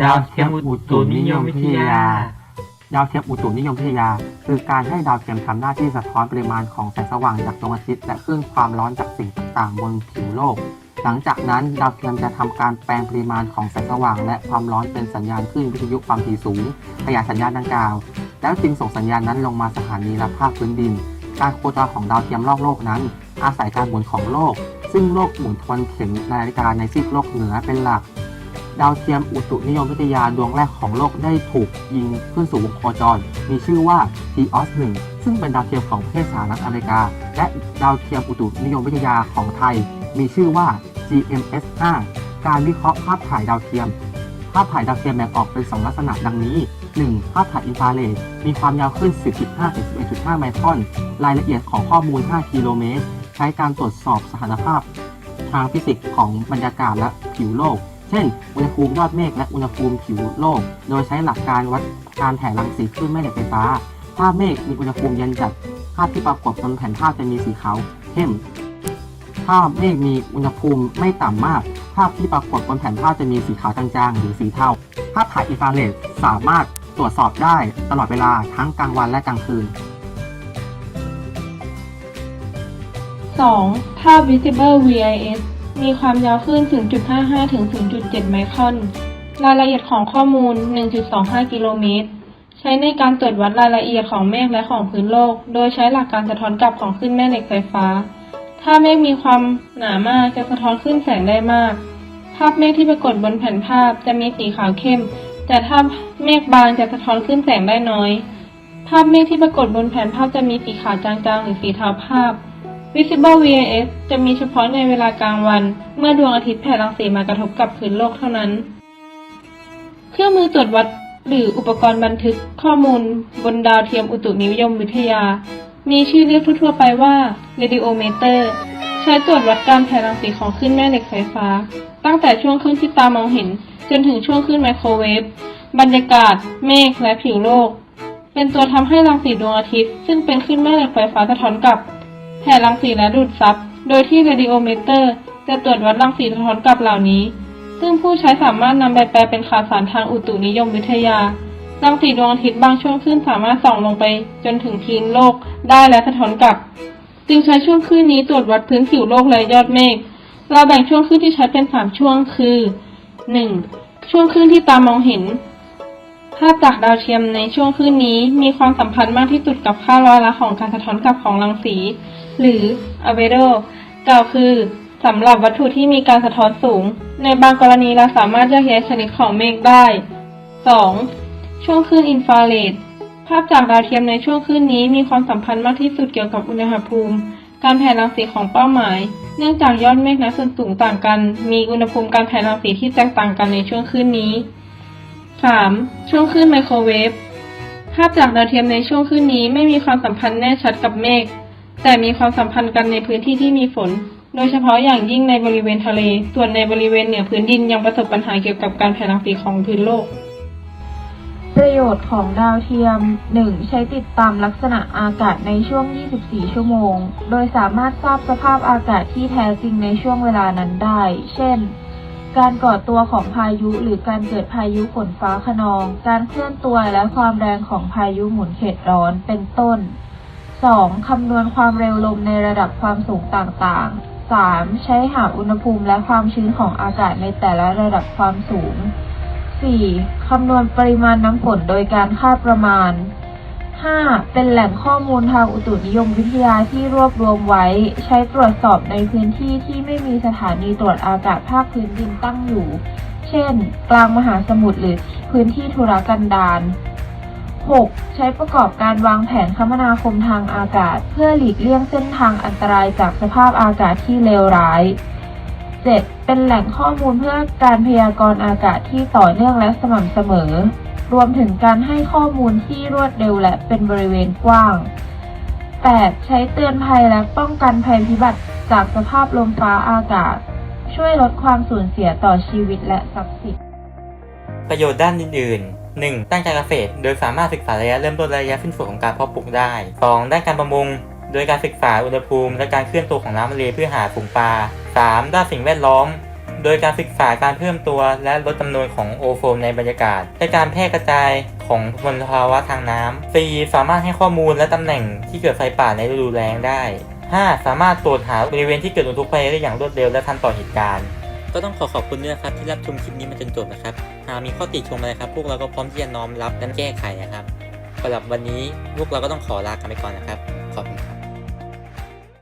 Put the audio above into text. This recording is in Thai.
ดาวเทียมอุตุนิยมวิทยา ดาวเทียมอุตุนิยมวิทยา คือการให้ดาวเทียมทำหน้าที่สะท้อนปริมาณของแสงสว่างจากดวงอาทิตย์และคลื่นความร้อนจากสิ่งต่างๆ บนผิวโลก หลังจากนั้นดาวเทียมจะทำการแปลงปริมาณของแสงสว่าง และความร้อนเป็นสัญญาณคลื่นวิทยุความถี่สูงขยายสัญญาณดังกล่าว แล้วจึงส่งสัญญาณนั้นลงมาสถานีรับภาพพื้นดิน การโคจรของดาวเทียมรอบโลกนั้น อาศัยการหมุนของโลก ซึ่งโลกหมุนทวนเข็มนาฬิกาในซีกโลกเหนือเป็นหลัก ดาวเทียมอุตุนิยมวิทยาดวงแรกของโลกได้ถูกยิงขึ้นสู่วงโคจร มีชื่อว่า TEOS 1ซึ่งเป็นดาวเทียมของประเทศสหรัฐอเมริกา และดาวเทียมอุตุนิยมวิทยาของไทย มีชื่อว่า GMS 5การวิเคราะห์ภาพถ่ายดาวเทียม ภาพถ่ายดาวเทียมแบ่งออกเป็น 2 ลักษณะดังนี้ 1. ภาพถ่ายอินฟราเรดมีความยาวขึ้น 10.5-11.5 ไมครอน รายละเอียดของข้อมูล 5 กิโลเมตร ใช้การตรวจสอบสถานภาพ ทางฟิสิกส์ของบรรยากาศและผิวโลก เช่น อุณหภูมิยอดเมฆและอุณหภูมิผิวโลก โดยใช้หลักการวัดการแผ่รังสีคลื่นแม่เหล็กไฟฟ้า ถ้าเมฆมีอุณหภูมิเย็นจัด ภาพที่ปรากฏบนแผ่นภาพจะมีสีขาวเข้ม ถ้าเมฆมีอุณหภูมิไม่ต่ำมาก ภาพที่ปรากฏบนแผ่นภาพจะมีสีขาวจางๆ หรือสีเทา ภาพถ่ายอินฟราเรดสามารถตรวจสอบได้ตลอดเวลาทั้งกลางวันและกลางคืน 2. ภาพ Visible VIS มีความยาวคลื่น 0.55 ถึง 0.7 ไมครอน รายละเอียดของข้อมูล 1.25 กิโลเมตร ใช้ในการตรวจวัดรายละเอียดของเมฆและของพื้นโลก โดยใช้หลักการสะท้อนกลับของคลื่นแม่เหล็กไฟฟ้า ถ้าเมฆมีความหนามากจะสะท้อนคลื่นแสงได้มาก ภาพเมฆที่ปรากฏบนแผ่นภาพจะมีสีขาวเข้ม แต่ถ้าเมฆบางจะสะท้อนคลื่นแสงได้น้อย ภาพเมฆที่ปรากฏบนแผ่นภาพจะมีสีขาวจางๆ หรือสีเทาภาพ Visible VIS จะมีเฉพาะในเวลากลางวัน เมื่อดวงอาทิตย์แผ่รังสีมากระทบกับพื้นโลกเท่านั้น เครื่องมือตรวจวัดหรืออุปกรณ์บันทึกข้อมูล บนดาวเทียมอุตุนิยมวิทยา มีชื่อเรียกทั่วๆไปว่า radiometer ใช้ตรวจวัดการแผ่รังสีของคลื่นแม่เหล็กไฟฟ้า ตั้งแต่ช่วงคลื่นที่ตามองเห็น จนถึงช่วงคลื่นไมโครเวฟบรรยากาศ เมฆและผิวโลก เป็นตัวทำให้รังสีดวงอาทิตย์ ซึ่งเป็นคลื่นแม่เหล็กไฟฟ้าสะท้อนกลับ แผ่รังสีและดูดซับ โดยที่ radiometer จะตรวจวัดรังสีสะท้อนกลับเหล่านี้ ซึ่งผู้ใช้สามารถนำไปแปลเป็นข่าวสารทางอุตุนิยมวิทยา รังสีดวงอาทิตย์บางช่วงคลื่นสามารถส่องลงไปจนถึงพื้นโลกได้และสะท้อนกลับ จึงใช้ช่วงคลื่นนี้ตรวจวัดพื้นผิวโลกและยอดเมฆ เราแบ่งช่วงคลื่นที่ใช้เป็นสามช่วงคือ 1. ช่วงคลื่นที่ตามองเห็นาพจากดาวเทียมในช่วงคลื่นนี้มีความสัมพันธ์มากที่สุดกับค่าร้อยละของการสะท้อนกลับของรังสี หรือ albedo กล่าวคือสำหรับวัตถุที่มีการสะท้อนสูง ในบางกรณีเราสามารถแยกแยะชนิดของเมฆได้ 2. ช่วงคลื่นอินฟราเรดภาพจากดาวเทียมในช่วงคลื่นนี้มีความสัมพันธ์มากที่สุดเกี่ยวกับอุณหภูมิ การแผ่รังสีของเป้าหมาย เนื่องจากยอดเมฆและส่วนสูงต่างกัน มีอุณหภูมิการแผ่รังสีที่แตกต่างกันในช่วงคลื่นนี้ 3. ช่วงคลื่นไมโครเวฟ ภาพจากดาวเทียมในช่วงคลื่นนี้ไม่มีความสัมพันธ์แน่ชัดกับเมฆ แต่มีความสัมพันธ์กันในพื้นที่ที่มีฝน โดยเฉพาะอย่างยิ่งในบริเวณทะเล ส่วนในบริเวณเหนือพื้นดินยังประสบปัญหาเกี่ยวกับการแผ่รังสีของพื้นโลก ประโยชน์ของดาวเทียม 1. ใช้ติดตามลักษณะอากาศในช่วง 24 ชั่วโมง โดยสามารถทราบสภาพอากาศที่แท้จริงในช่วงเวลานั้นได้ เช่น การก่อตัวของพายุหรือการเกิดพายุฝนฟ้าขนอง การเคลื่อนตัวและความแรงของพายุหมุนเขตร้อน เป็นต้น 2. คำนวณความเร็วลมในระดับความสูงต่างๆ 3. ใช้หาอุณหภูมิและความชื้นของอากาศในแต่ละระดับความสูง 4. คำนวณปริมาณน้ำฝนโดยการคาดประมาณ 5. เป็นแหล่งข้อมูลทางอุตุนิยมวิทยาที่รวบรวมไว้ ใช้ตรวจสอบในพื้นที่ที่ไม่มีสถานีตรวจอากาศภาคพื้นดินตั้งอยู่ เช่น กลางมหาสมุทรหรือพื้นที่ธุรกันดาร 6. ใช้ประกอบการวางแผนคมนาคมทางอากาศ เพื่อหลีกเลี่ยงเส้นทางอันตรายจากสภาพอากาศที่เลวร้าย 7. เป็นแหล่งข้อมูลเพื่อการพยากรณ์อากาศที่ต่อเนื่องและสม่ำเสมอ รวมถึงการให้ข้อมูลที่รวดเร็วและเป็นบริเวณกว้าง 8. ใช้เตือนภัยและป้องกันภัยพิบัติจากสภาพลมฟ้าอากาศ ช่วยลดความสูญเสียต่อชีวิตและทรัพย์สิน ประโยชน์ด้านอื่นๆ 1. ด้านการเกษตร โดยสามารถศึกษาระยะเริ่มต้นและระยะสิ้นสุดของการเพาะปลูกได้ 2. ด้านการประมง โดยการศึกษาอุณหภูมิ และการเคลื่อนตัวของน้ำทะเลเพื่อหาฝูงปลา 3. ด้านสิ่งแวดล้อม โดยการศึกษาการเพิ่มตัวและลดจำนวนของโอโฟนในบรรยากาศ และการแพร่กระจายของมลภาวะทางน้ำ 4. สามารถให้ข้อมูลและตำแหน่งที่เกิดไฟป่าในฤดูแล้งได้ 5. สามารถตรวจหาบริเวณที่เกิดอุทกภัยได้อย่างรวดเร็วและทันต่อเหตุการณ์ ก็ต้องขอขอบคุณด้วยครับที่รับชมคลิปนี้มาจนจบนะครับ หากมีข้อติชมอะไรครับ พวกเราก็พร้อมที่จะน้อมรับและแก้ไขนะครับสำหรับวันนี้พวกเราก็ต้องขอลากันไปก่อนนะครับ ขอบคุณ